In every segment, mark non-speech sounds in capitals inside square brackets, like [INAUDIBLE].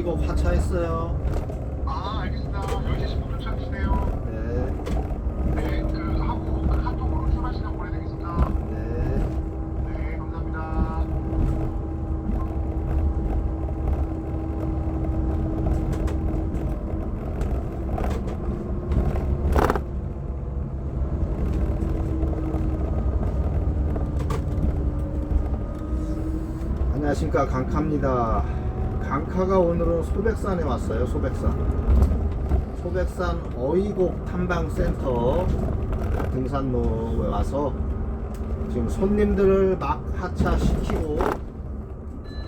어이고 하차했어요. 아 알겠습니다. 10시 10분 도착해주세요. 네, 네, 그 하고 그 카톡으로 출발 시간 보내드리겠습니다. 네. 네, 감사합니다. 안녕하십니까 강카입니다. 강카가 오늘은 소백산에 왔어요. 소백산. 소백산 어이곡 탐방센터 등산로에 와서 지금 손님들을 막 하차시키고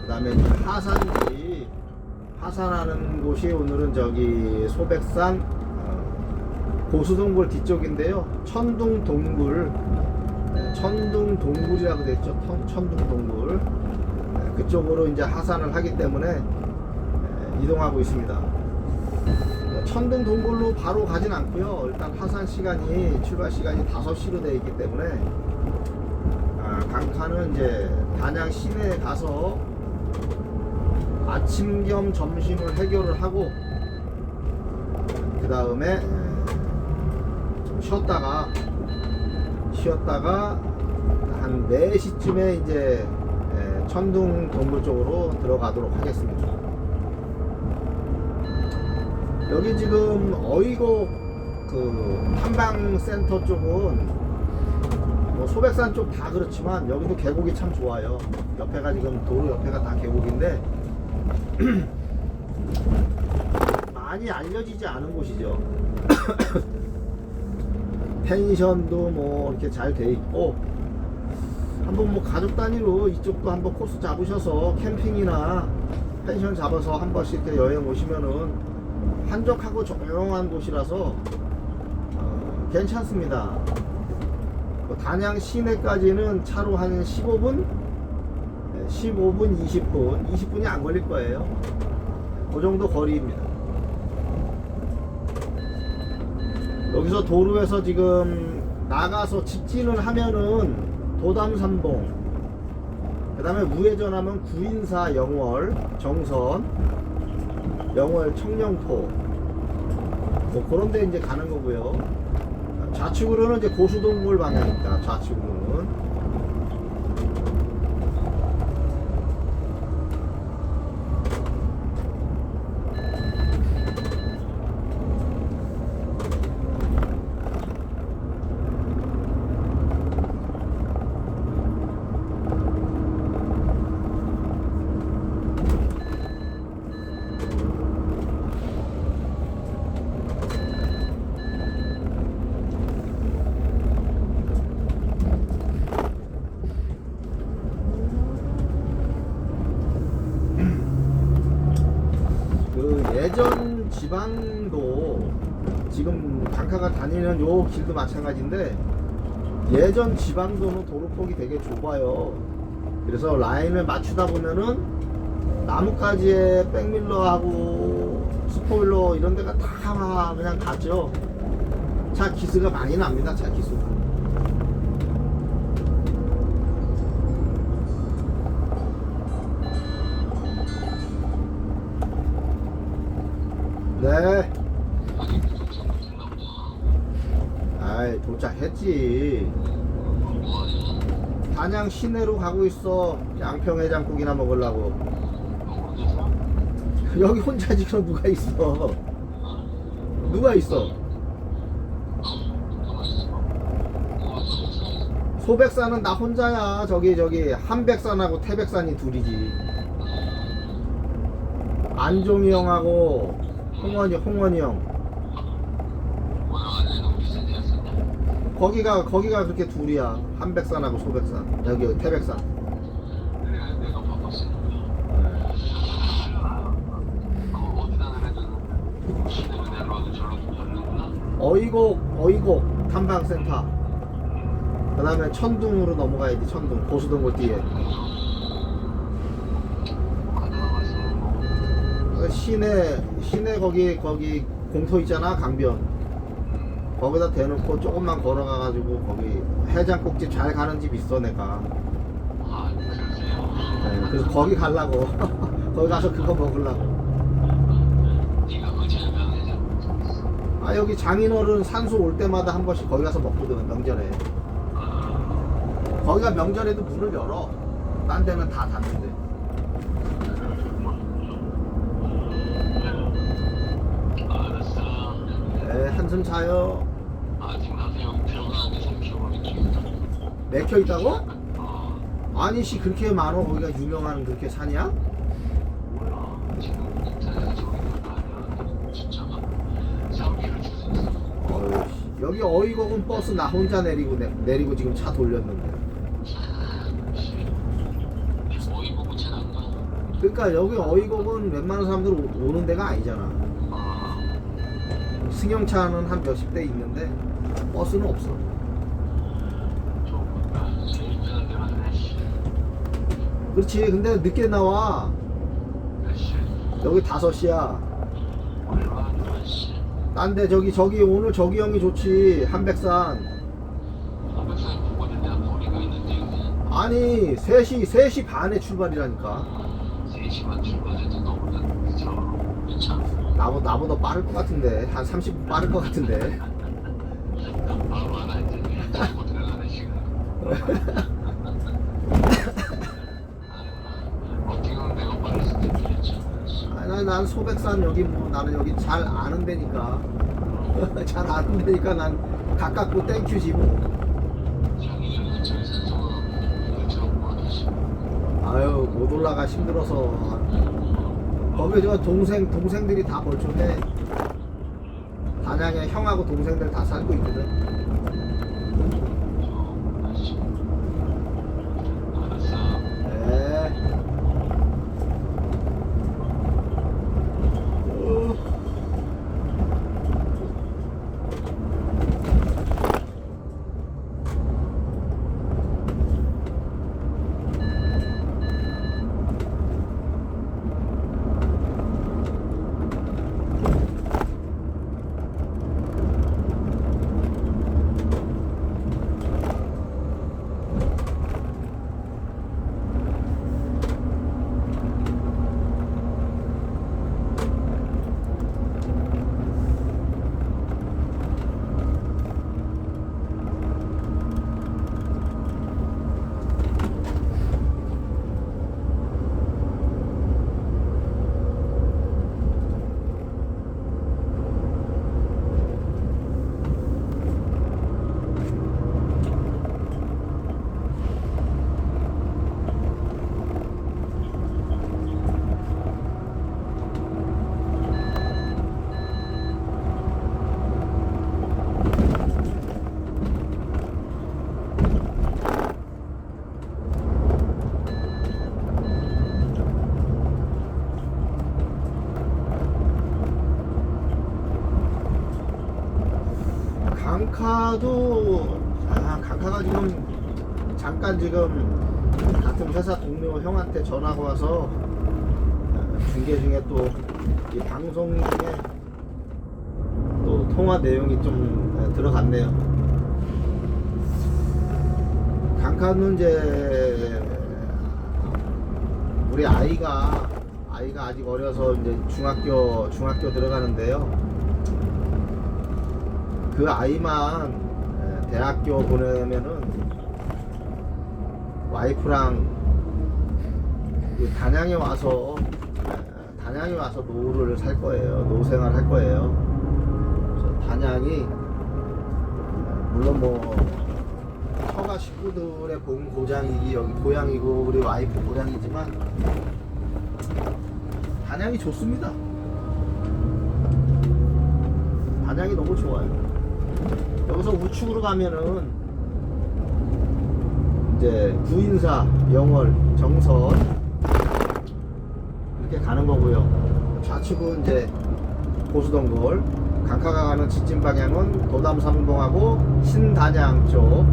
그다음에 하산지 하산하는 곳이 오늘은 저기 소백산 어, 고수동굴 뒤쪽인데요. 천둥 동굴 네, 천둥 동굴이라고 됐죠. 천- 천둥 동굴 네, 그쪽으로 이제 하산을 하기 때문에 네, 이동하고 있습니다. 네, 천둥 동굴로 바로 가진 않고요. 일단 하산 시간이 출발 시간이 5시로 되어 있기 때문에 아, 강카는 이제 단양 시내에 가서 아침 겸 점심을 해결을 하고 그 다음에 좀 쉬었다가 쉬었다가 한 4시쯤에 이제 에, 천둥 동굴 쪽으로 들어가도록 하겠습니다. 여기 지금 어이곡 그 탐방센터 쪽은 뭐 소백산 쪽 다 그렇지만 여기도 계곡이 참 좋아요. 옆에가 지금 도로 옆에가 다 계곡인데 [CLEARS THROAT] 많이 알려지지 않은 곳이죠. [CLEARS THROAT] 펜션도 뭐 이렇게 잘 돼 있고 한번 뭐 가족 단위로 이쪽도 한번 코스 잡으셔서 캠핑이나 펜션 잡아서 한 번씩 이렇게 여행 오시면은 한적하고 조용한 곳이라서 어, 괜찮습니다. 뭐 단양 시내까지는 차로 한 15분, 15분, 20분, 20분이 안 걸릴 거예요. 그 정도 거리입니다. 여기서 도로에서 지금 나가서 직진을 하면은 도담산봉. 그 다음에 우회전하면 구인사 영월 정선 영월 청령포. 뭐 그런 데 이제 가는 거고요. 좌측으로는 이제 고수동굴 방향입니다 좌측으로는 그 예전 지방도 지금 강카가 다니는 요 길도 마찬가지인데 예전 지방도는 도로폭이 되게 좁아요. 그래서 라인을 맞추다 보면은 나뭇가지에 백밀러하고 스포일러 이런 데가 다 그냥 가죠. 차 기스가 많이 납니다. 차 기스가. 네. 아이 도착했지. 단양 시내로 가고 있어. 양평해장국이나 먹으려고. [LAUGHS] 여기 혼자지 그럼 누가 있어? 누가 있어? 소백산은 나 혼자야. 저기 저기 한백산하고 태백산이 둘이지. 안종이 형하고 홍원이 홍원이 형. 거기가 거기가 그렇게 둘이야. 한백산하고 소백산. 여기 태백산. 어이곡 어이곡 탐방센터. 그다음에 천둥으로 넘어가야지 천둥 고수동굴 뒤에. 시내 시내 거기 거기 공터 있잖아 강변. 거기다 대놓고 조금만 걸어가 가지고 거기 해장국집 잘 가는 집 있어 내가. 아, 그러세요? 네, 그래서 거기 갈라고. [LAUGHS] 거기 가서 그거 먹으려고. 아, 아 여기 장인어른 산수 올 때마다 한 번씩 거기 가서 먹거든 명절에. 거기가 명절에도 문을 열어. 딴 데는 다 닫는데. 한숨 자요 아직 나도 여기 들어가는데 3km 맥혀 있다고? 어, 아니 씨 그렇게 많어 거기가 유명한 그렇게 산이야? 몰라. 지금 인터넷에 저기 있는 거 아니야. 진짜 3km 줄서 있어. 어휴, 씨. 여기 어이곡은 버스 나 혼자 내리고 내, 내리고 지금 차 돌렸는데 어이 보고. 그러니까 여기 어이곡은 웬만한 사람들 오- 오는 데가 아니잖아 어, 승용차는 한 몇십 대 있는데 버스는 없어. 그렇지 근데 늦게 나와? 여기 5시야 얼마 안 돼, 씨. 딴데 저기 저기 오늘 저기 형이 좋지 한백산 아니 3시 3시 반에 출발이라니까 3시만 출발해도 너무 늦어. 괜찮아. 나보, 나보다 빠를 것 같은데 한 30분 빠를 것 같은데 바로 들어가는 시간. 난, 난 소백산 여기 뭐 나는 여기 잘 아는 데니까 [LAUGHS] 잘 아는 데니까 난 가깝고 땡큐지 뭐. 아유 못 올라가 힘들어서 거기 저 동생 동생들이 다 벌초해 단양에 형하고 동생들 다 살고 있거든 저 아저씨. 알았어. 네. 어. 강카도 아 강카가 지금 잠깐 지금 같은 회사 동료 형한테 전화가 와서 아, 중계 중에 또 이 방송 중에 또 통화 내용이 좀 아, 들어갔네요. 강카는 이제 우리 아이가 아이가 아직 어려서 이제 중학교 중학교 들어가는데요. 그 아이만 에, 대학교 보내면은 와이프랑 그 단양에 와서 에, 단양에 와서 노후를 살 거예요. 노후 생활 할 거예요. 그래서 단양이 에, 물론 뭐 처가 식구들의 본 고장이기 여기 고향이고 우리 와이프 고향이지만 단양이 좋습니다. 단양이 너무 좋아요. 여기서 우측으로 가면은 이제 구인사, 영월, 정선 이렇게 가는 거고요. 좌측은 이제 고수동굴, 강가가 가는 직진 방향은 도담삼동하고 신단양 쪽으로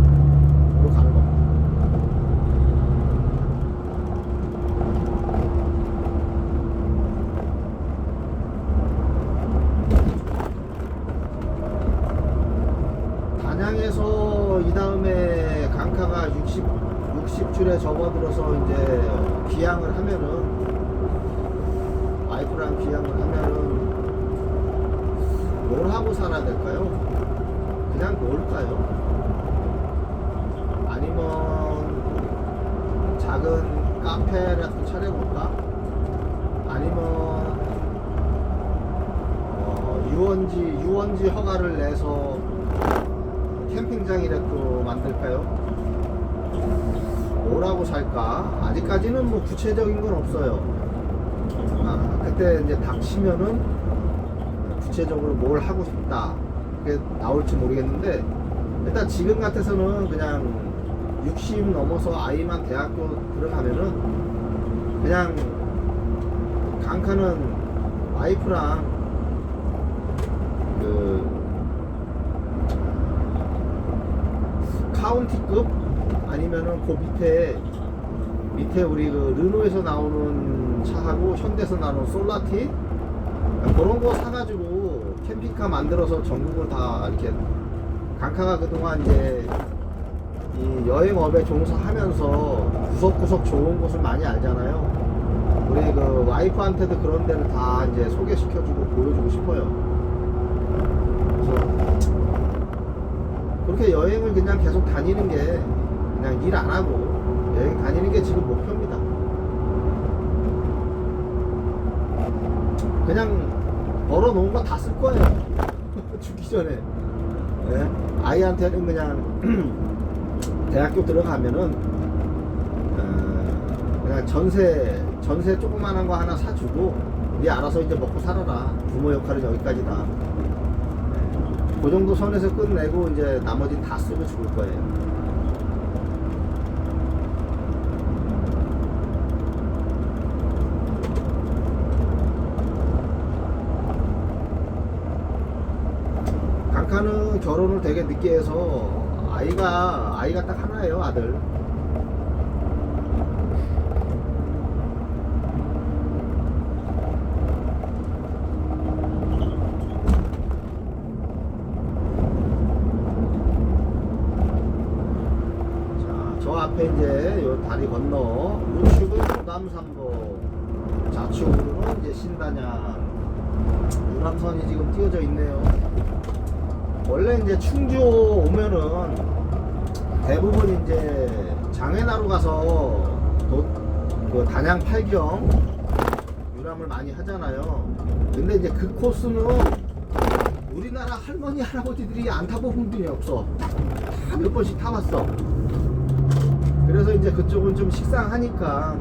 가는 겁니다. 단양에서 이 다음에 강카가 60 60줄에 접어들어서 이제 귀향을 하면은 와이프랑 귀향을 하면은 뭘 하고 살아야 될까요? 그냥 놀까요? 아니면 작은 카페라도 차려볼까? 아니면 어, 유원지 유원지 허가를 내서 캠핑장이라도 만들까요? 뭐라고 살까? 아직까지는 뭐 구체적인 건 없어요. 아, 그때 이제 닥치면은 구체적으로 뭘 하고 싶다. 그게 나올지 모르겠는데 일단 지금 같아서는 그냥 60 넘어서 아이만 대학교 들어가면은 그냥 강카는 와이프랑 그 카운티급 아니면은 그 밑에 밑에 우리 그 르노에서 나오는 차하고 현대에서 나오는 솔라티 그런 거 사가지고 캠핑카 만들어서 전국을 다 이렇게 강카가 그동안 이제 이 여행업에 종사하면서 구석구석 좋은 곳을 많이 알잖아요. 우리 그 와이프한테도 그런 데를 다 이제 소개시켜주고 보여주고 싶어요. 그래서 그렇게 여행을 그냥 계속 다니는 게 그냥 일 안 하고 여행 다니는 게 지금 목표입니다. 그냥 벌어 놓은 거 다 쓸 거예요. [LAUGHS] 죽기 전에. 예? 아이한테는 그냥 [CLEARS THROAT] 대학교 들어가면은 어, 그냥 전세 전세 조그만한 거 하나 사주고 네 알아서 이제 먹고 살아라. 부모 역할은 여기까지다. 예. 그 정도 선에서 끝내고 이제 나머지 다 쓰고 죽을 거예요. 강카는 결혼을 되게 늦게 해서 아이가 아이가 딱 하나예요 아들. 자, 저 앞에 이제 요 다리 건너 우측은 도담산보 좌측으로는 이제 신단양 유람선이 지금 띄어져 있네요. 원래 이제 충주 오면은 대부분 이제 장애나루 가서 도, 그 단양 팔경 유람을 많이 하잖아요. 근데 이제 그 코스는 우리나라 할머니 할아버지들이 안 타본 분이 없어. 다 몇 번씩 타봤어. 그래서 이제 그쪽은 좀 식상하니까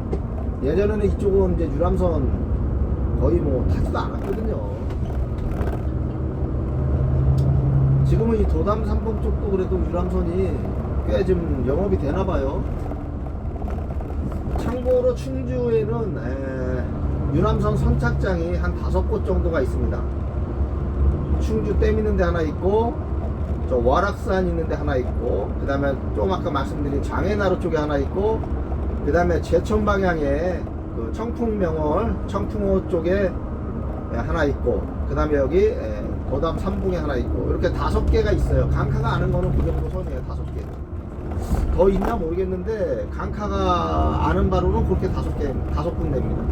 예전에는 이쪽은 이제 유람선 거의 뭐 타지도 않았거든요. 지금은 이 도담 삼봉 쪽도 그래도 유람선이 꽤좀 영업이 되나 봐요. 참고로 충주에는 에, 유람선 선착장이 한 다섯 곳 정도가 있습니다. 충주 댐 있는 데 하나 있고 저 와락산 있는 데 하나 있고 그 다음에 좀 아까 말씀드린 장애나루 쪽에 하나 있고 그 다음에 제천 방향에 그 청풍명월 청풍호 쪽에 하나 있고 그 다음에 여기 에, 고담 삼봉에 하나 있고 이렇게 다섯 개가 있어요. 강카가 아는 거는 그 정도 선이에요 다섯 개 더 있나 모르겠는데 강카가 아는 바로는 그렇게 다섯 개 다섯 군데입니다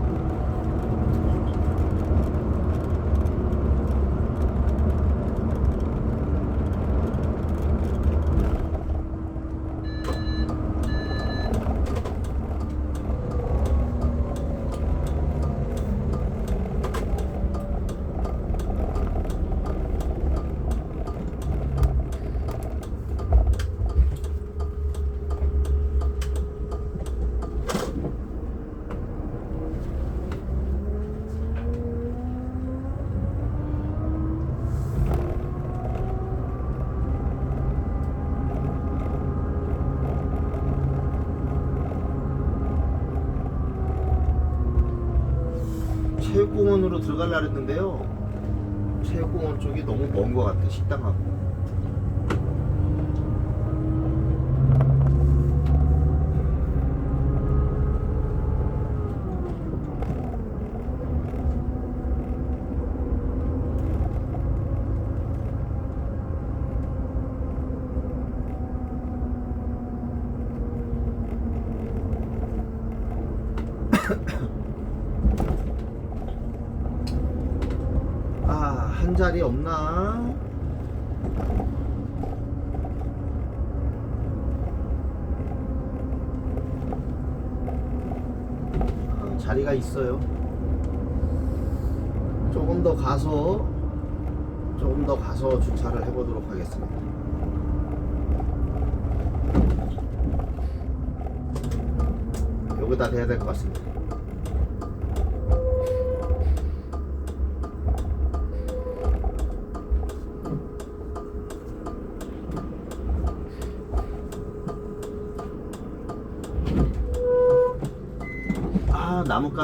체육공원으로 들어가려 했는데요. 체육공원 쪽이 너무 먼 것 같아 식당하고 자리 없나? 아, 자리가 있어요. 조금 더 가서 조금 더 가서 주차를 해보도록 하겠습니다. 여기다 대야 될 것 같습니다. 아 나뭇가지